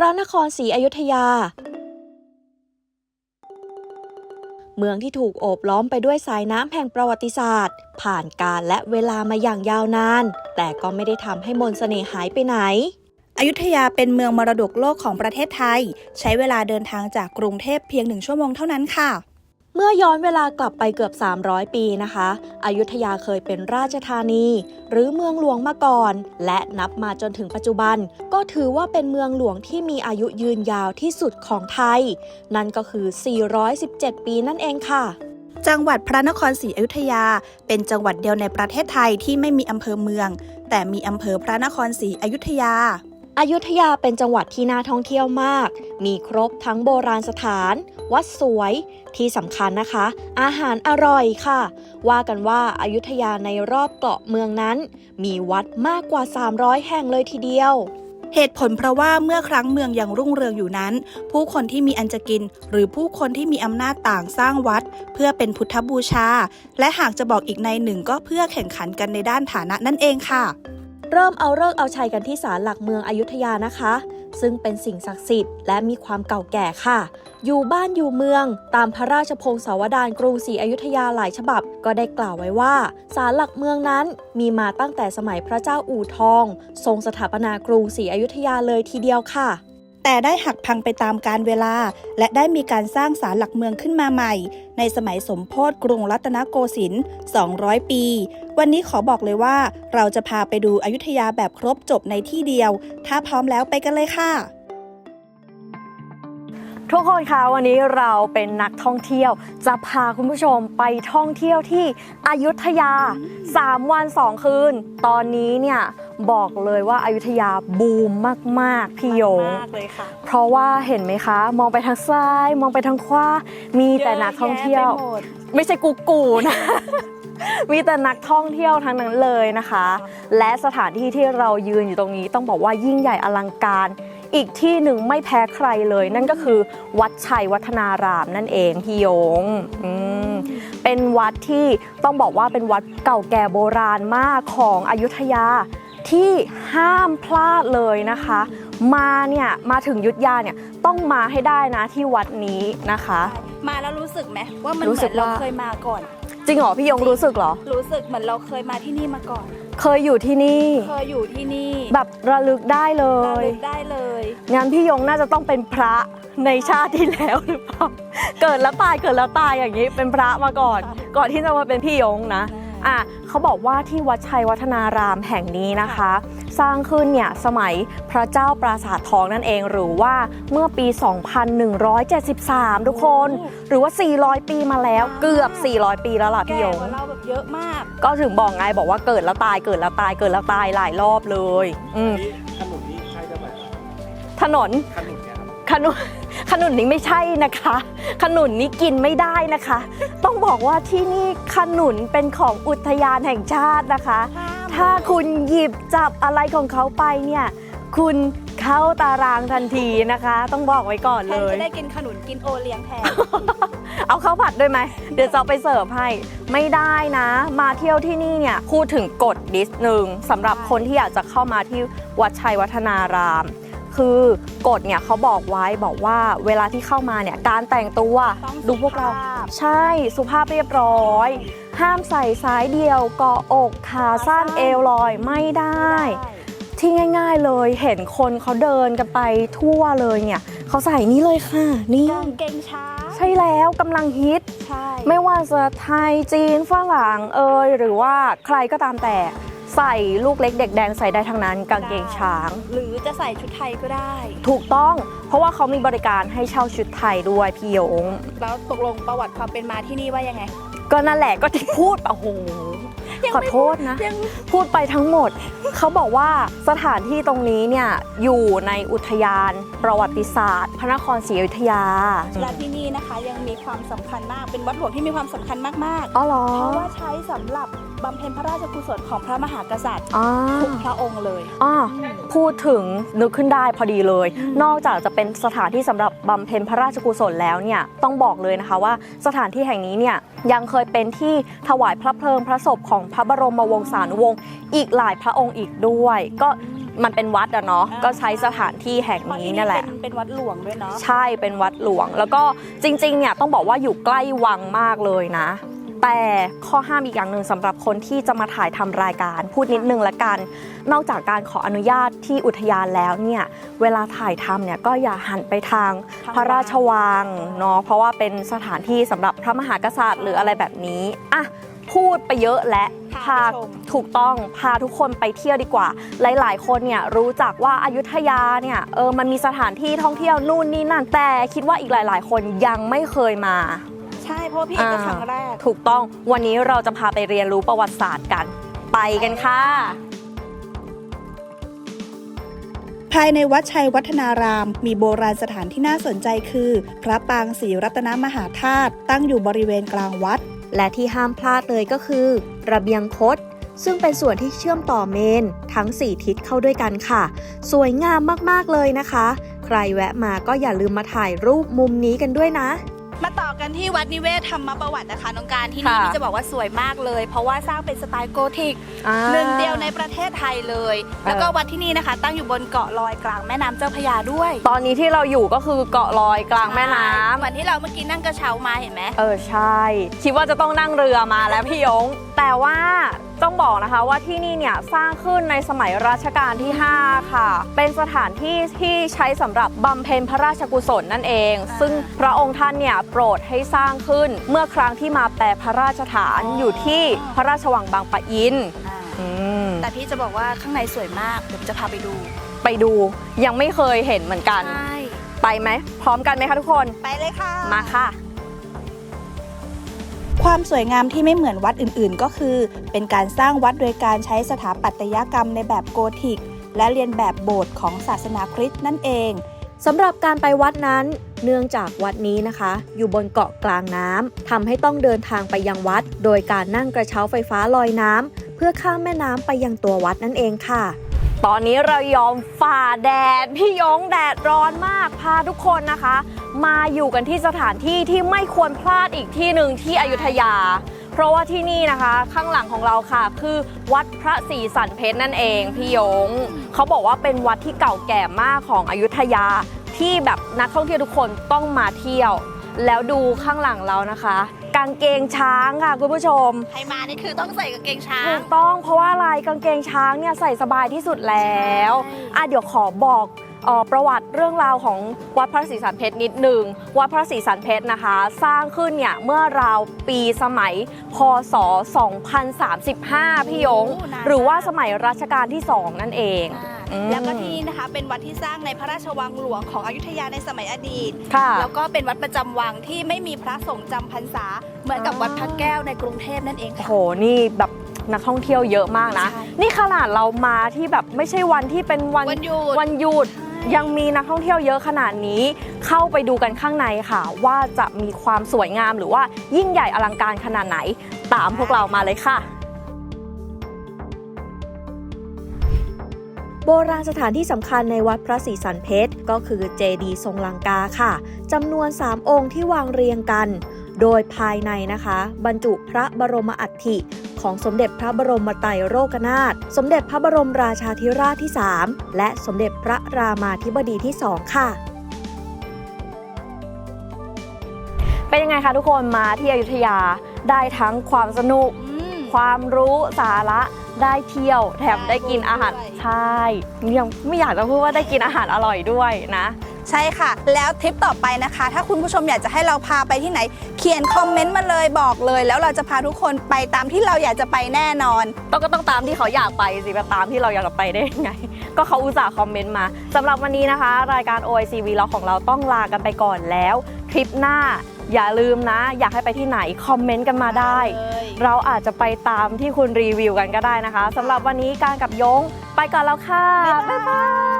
พระนครศรีอยุธยา เมืองที่ถูกโอบล้อมไปด้วยสายน้ำแห่งประวัติศาสตร์ ผ่านกาลและเวลามาอย่างยาวนาน แต่ก็ไม่ได้ทำให้มนต์เสน่ห์หายไปไหนอยุธยาเป็นเมืองมรดกโลกของประเทศไทย ใช้เวลาเดินทางจากกรุงเทพเพียงหนึ่งชั่วโมงเท่านั้นค่ะ เมื่อย้อนเวลากลับไปเกือบ 300 ปีนะคะอยุธยาเคยเป็นราชธานี หรือเมืองหลวงมาก่อน และนับมาจนถึงปัจจุบัน ก็ถือว่าเป็นเมืองหลวงที่มีอายุยืนยาวที่สุดของไทย นั่นก็คือ 417 ปีนั่นเองค่ะจังหวัดพระนครศรีอยุธยา เป็นจังหวัดเดียวในประเทศไทยที่ไม่มีอำเภอเมือง แต่มีอำเภอพระนครศรีอยุธยา อยุธยาเป็นจังหวัดที่น่าท่องเที่ยวมาก มีครบทั้งโบราณสถาน วัดสวย ที่สำคัญนะคะ อาหารอร่อยค่ะ ว่ากันว่าอายุธยาในรอบเกาะเมืองนั้น มีวัดมากกว่า 300 แห่งเลยทีเดียวเหตุผลเพราะว่าเมื่อครั้งเมืองยังรุ่งเรืองอยู่นั้น ผู้คนที่มีอันจะกิน หรือผู้คนที่มีอำนาจต่างสร้างวัด เพื่อเป็นพุทธบูชา และหากจะบอกอีกในหนึ่งก็เพื่อแข่งขันกันในด้านฐานะนั่นเองค่ะ เริ่มเอาเลิกเอาชัยกันที่ศาลหลักเมืองอยุธยานะคะ ซึ่งเป็นสิ่งศักดิ์สิทธิ์และมีความเก่าแก่ค่ะ อยู่บ้านอยู่เมือง ตามพระราชพงศาวดารกรุงศรีอยุธยาหลายฉบับ ก็ได้กล่าวไว้ว่าศาลหลักเมืองนั้นมีมาตั้งแต่สมัยพระเจ้าอู่ทอง ทรงสถาปนากรุงศรีอยุธยาเลยทีเดียวค่ะแต่ได้หักพังไปตามกาลเวลา และได้มีการสร้างศาลหลักเมืองขึ้นมาใหม่ ในสมัยสมโพธิกรุงรัตนโกสินทร์ 200 ปี วันนี้ขอบอกเลยว่า เราจะพาไปดูอยุธยาแบบครบจบในที่เดียว ถ้าพร้อมแล้วไปกันเลยค่ะ ทุกคนคะวันนี้เราเป็นนักท่องเที่ยว จะพาคุณผู้ชมไปท่องเที่ยวที่อยุธยา 3 วัน 2 คืน ตอนนี้เนี่ยบอกเลยว่าอายุทยาบูมมาก ๆ พี่หยงมากเลยค่ะ เพราะว่าเห็นไหมคะ มองไปทางซ้าย มองไปทางขวามีแต่นักท่องเที่ยว ไม่ใช่กูกูนะมีแต่นักท่องเที่ยวทั้งนั้นเลยนะคะ และสถานที่ที่เรายืนอยู่ตรงนี้ต้องบอกว่ายิ่งใหญ่อลังการ อีกที่หนึ่งไม่แพ้ใครเลย นั่นก็คือ วัดชัยวัฒนารามนั่นเองพี่หยงอืมเป็นวัดที่ต้องบอกว่าเป็นวัดเก่าแก่โบราณมากของอยุธยาที่ห้ามพลาดเลยนะคะ มาเนี่ยมาถึงอยุธยาเนี่ยต้องมาให้ได้นะที่วัดนี้นะคะ มาแล้วรู้สึกไหมว่ามันรู้เหสึมือกนเราว่าเคยมาก่อน จริงเหรอพี่ยงรู้สึกเหรอ รู้สึกเหมือนเราเคยมาที่นี่มาก่อน เคยอยู่ที่นี่ เคยอยู่ที่นี่แบบระลึกได้เลระยลึกได้เลยงั้นพี่ยงน่าจะต้องเป็นพระในชาติที่แล้วหรือเปล่าเกิดแล้วตายเกิดแล้วตายอย่างนี้เป็นพระมาก่อน ก่อนที่จะมาเป็นพี่ยงนะ อะ เขาบอกว่าที่วัดชัยวัฒนารามแห่งนี้นะคะ สร้างขึ้นเนี่ยสมัยพระเจ้าปราสาททองนั่นเองหรือว่าเมื่อปี 2173 ทุกคน หรือว่า 400 ปีมาแล้วเกือบ 400 ปีแล้วล่ะพี่แก่ยงกว่าเราแบบเยอะมาก ก็ถึงบอกไงบอกว่าเกิดแล้วตายเกิดแล้วตายเกิดแล้วตายหลายรอบเลย อืมขนุนนี่ใช่ได้ไหมถนนขนุนเนี่ยครับขนุน ขนุนนี้ไม่ใช่นะคะ ขนุนนี้กินไม่ได้นะคะ ต้องบอกว่าที่นี่ขนุนเป็นของอุทยานแห่งชาตินะคะ ถ้าคุณหยิบจับอะไรของเขาไปเนี่ย คุณเข้าตารางทันทีนะคะ ต้องบอกไว้ก่อนแทเลนย จะได้กินขนุนกินโอเลี้ยงแทน เอาข้าวผัดด้วยไหม เดี๋ยวจะเอาไปเสิร์ฟให้ ไม่ได้นะ มาเที่ยวที่นี่เนี่ยพูดถึงกฎดิสหนึ่งสำหรับคนที่อยากจะเข้ามาที่วัดชัยวัฒนาราม คือกฎเนี่ยเขาบอกไว้บอกว่าเวลาที่เข้ามาเนี่ยการแต่งตัวต้องดูพวกเราสุภาพใช่สุภาพเรียบร้อย ห้ามใส่สายเดี่ยวเกาะอกขาสั้นเอวลอยไม่ได้ ที่ง่าย ๆเลยเห็นคนเขาเดินกันไปทั่วเลยเนี่ยเขาใส่นี่เลยค่ะ นี่กางเกงช้างใช่แล้วกำลังฮิต ใช่ ไม่ว่าจะไทยจีนฝรั่งเอยหรือว่าใครก็ตามแต่ ใส่ลูกเล็กเด็กแดงใส่ได้ทั้งนั้นกางเกงช้าง หรือจะใส่ชุดไทยก็ได้ ถูกต้อง เพราะว่าเขามีบริการให้เช่าชุดไทยด้วยพี่ยง แล้วตกลงประวัติความเป็นมาที่นี่ว่ายังไง ก็นั่นแหละก็ที่พูดโอ้โหยังขอไม่โทษนะยังพูดไปทั้งหมด เขาบอกว่าสถานที่ตรงนี้เนี่ยอยู่ในอุทยานประวัติศาสตร์ พระนครศรีอยุธยา และที่นี่นะคะยังมีความสำคัญมากเป็นวัดหลวงที่มีความสำคัญมากอ๋อเหรอๆเพราะว่าใช้สำหรับ บำเพ็ญพระราชกุศลของพระมหากษัตริย์อ๋อ ทุกพระองค์เลย อ่าพูดถึงนึกขึ้นได้พอดีเลย นอกจากจะเป็นสถานที่สำหรับบำเพ็ญพระราชกุศลแล้วเนี่ยต้องบอกเลยนะคะว่าสถานที่แห่งนี้เนี่ยยังเคยเป็นที่ถวายพระเพลิงพระศพของพระบรมวงศานุวงศ์อีกหลายพระองค์อีกด้วย ก็มันเป็นวัดอะเนาะอ่า ก็ใช้สถานที่แห่งนี้เนี่ยแหละ เป็นเป็นวัดหลวงด้วยเนาะ ใช่เป็นวัดหลวง แล้วก็จริงๆเนี่ยต้องบอกว่าอยู่ใกล้วังมากเลยนะ แต่ข้อห้ามอีกอย่างหนึ่งสำหรับคนที่จะมาถ่ายทำรายการ พูดนิดนึงละกัน นอกจากการขออนุญาตที่อุทยานแล้วเนี่ยเวลาถ่ายทำเนี่ยก็อย่าหันไปทางพระราชวังเนาะเพราะว่าเป็นสถานที่สำหรับพระมหากษัตริย์หรืออะไรแบบนี้อะพูดไปเยอะและพาพาไปชมถูกต้องพาทุกคนไปเที่ยวดีกว่า หลาย ๆ คนเนี่ยรู้จักว่าอายุทยาเนี่ยเออมันมีสถานที่ท่องเที่ยวนู่นนี่นั่นแต่คิดว่าอีกหลาย ๆ คนยังไม่เคยมา ใช่เพราะว่าพี่เอกก็อ่าครั้งแรก ถูกต้องวันนี้เราจะพาไปเรียนรู้ประวัติศาสตร์กัน ไปกันค่ะ ภายในวัดชัยวัฒนาราม มีโบราณสถานที่น่าสนใจคือ พระปางศรีรัตนมหาธาตุตั้งอยู่บริเวณกลางวัด และที่ห้ามพลาดเลยก็คือ ระเบียงคดซึ่งเป็นส่วนที่เชื่อมต่อเมน ทั้ง 4 ทิศเข้าด้วยกันค่ะ สวยงามมากๆเลยนะคะ ใครแวะมาก็อย่าลืมมาถ่ายรูปมุมนี้กันด้วยนะ มาต่อกันที่วัดนิเวศธรรมประวัตินะคะน้องการที่นี่ค่ะนี่จะบอกว่าสวยมากเลย เพราะว่าสร้างเป็นสไตล์โกธิกอ่าหนึ่งเดียวในประเทศไทยเลย แล้วก็วัดที่นี่นะคะ ตั้งอยู่บนเกาะลอยกลางแม่น้ำเจ้าพระยาด้วยตอนนี้ที่เราอยู่ก็คือเกาะลอยกลางแม่น้ำ เหมือนที่เราเมื่อกี้นั่งกระเช้ามาเห็นไหม เออใช่ คิดว่าจะต้องนั่งเรือมาแล้วพี่ยง แต่ว่า ต้องบอกนะคะว่าที่นี่เนี่ยสร้างขึ้นในสมัยรัชกาลที่ 5 ค่ะ เป็นสถานที่ที่ใช้สำหรับบำเพ็ญพระราชกุศลนั่นเองอ่าซึ่งพระองค์ท่านเนี่ยโปรดให้สร้างขึ้นเมื่อครั้งที่มาแปรพระราชฐานอ๋อออยู่ที่พระราชวังบางปะอินอ่าอืมแต่พี่จะบอกว่าข้างในสวยมากเดี๋ยวจะพาไปดู ไปดูยังไม่เคยเห็นเหมือนกันใช่ไปไหมพร้อมกันไหมคะทุกคน ไปเลยค่ะ มาค่ะ ความสวยงามที่ไม่เหมือนวัดอื่นๆ ก็คือ เป็นการสร้างวัดโดยการใช้สถาปัตยกรรมในแบบโกธิก และเรียนแบบโบสถ์ของศาสนาคริสต์นั่นเองสำหรับการไปวัดนั้น เนื่องจากวัดนี้นะคะ อยู่บนเกาะกลางน้ำทำให้ต้องเดินทางไปยังวัด โดยการนั่งกระเช้าไฟฟ้าลอยน้ำเพื่อข้ามแม่น้ำไปยังตัววัดนั่นเองค่ะ ตอนนี้เรายอมฝ่าแดดพี่ยงแดดร้อนมากพาทุกคนนะคะ มาอยู่กันที่สถานที่ที่ไม่ควรพลาดอีกที่หนึ่งที่อยุธยา เพราะว่าที่นี่นะคะข้างหลังของเราค่ะ คือวัดพระศรีสันเพชรนั่นเองพี่ยงเขาบอกว่าเป็นวัดที่เก่าแก่มากของอยุธยา ที่แบบนักท่องเที่ยวทุกคนต้องมาเที่ยว แล้วดูข้างหลังเรานะคะ กางเกงช้างค่ะคุณผู้ชม ใครมานี่คือต้องใส่กางเกงช้าถูง กต้องเพราะว่าลายกางเกงช้างเนี่ยใส่สบายที่สุดแล้วใช่ อะเดี๋ยวขอบอกเอ่อประวัติเรื่องราวของวัดพระศรีสันเพชรนิดหนึ่งวัดพระศรีสันเพชรนะคะ สร้างขึ้นเนี่ยเมื่อราวปีสมัยพศ 2035 พี่ยง โอ้นานหรือว่าสมัยรัชกาลที่ 2 นั่นเอง อ่า อืมแล้วก็ที่นี่นะคะเป็นวัดที่สร้างในพระราชวังหลวงของอยุธยาในสมัยอดีต ค่ะแล้วก็เป็นวัดประจำวังที่ไม่มีพระสงฆ์จำพรรษา เหมือนกับวัดพระแก้วในกรุงเทพนั่นเองโอ้ค่ะ โหนี่แบบนักท่องเที่ยวเยอะมากนะ ใช่ นี่ขนาดเรามาที่แบบไม่ใช่วันที่เป็นวันวันหยุด วันหยุด ยังมีนักท่องเที่ยวเยอะขนาดนี้ เข้าไปดูกันข้างในค่ะ ว่าจะมีความสวยงามหรือว่ายิ่งใหญ่อลังการขนาดไหน ตามพวกเรามาเลยค่ะ โบราณสถานที่สำคัญในวัดพระศรีสันเพชรก็คือเจดีย์ทรงลังกาค่ะจำนวน 3 องค์ที่วางเรียงกัน โดยภายในนะคะ บรรจุพระบรมอัฐิของสมเด็จพระบรมไตรโลกนาถ สมเด็จพระบรมราชาธิราชที่ 3 และสมเด็จพระรามาธิบดีที่ 2 ค่ะเป็นยังไงคะทุกคนมาที่อยุธยาได้ทั้งความสนุกอืมความรู้สาระ ได้เที่ยวแถมได้ได้กินอาหารบุญด้วย ใช่ยังไม่อยากจะพูดว่าได้กินอาหารอร่อยด้วยนะ ใช่ค่ะ แล้วทริปต่อไปนะคะ ถ้าคุณผู้ชมอยากจะให้เราพาไปที่ไหน เขียนคอมเมนต์มาเลยบอกเลย แล้วเราจะพาทุกคนไปตามที่เราอยากจะไปแน่นอน ต้องก็ต้องตามที่เขาอยากไปสิไปตามที่เราอยากจะไปได้ยังไง ก็เขาอุตส่าห์คอมเมนต์มาสำหรับวันนี้นะคะ รายการ OIC v เราของเราต้องลากันไปก่อนแล้วคลิปหน้า อย่าลืมนะ อยากให้ไปที่ไหน คอมเมนต์กันมาได้ เราอาจจะไปตามที่คุณรีวิวกันก็ได้นะคะสำหรับวันนี้การกับยง ไปก่อนแล้วค่ะ บ๊ายบายบ๊ายบาย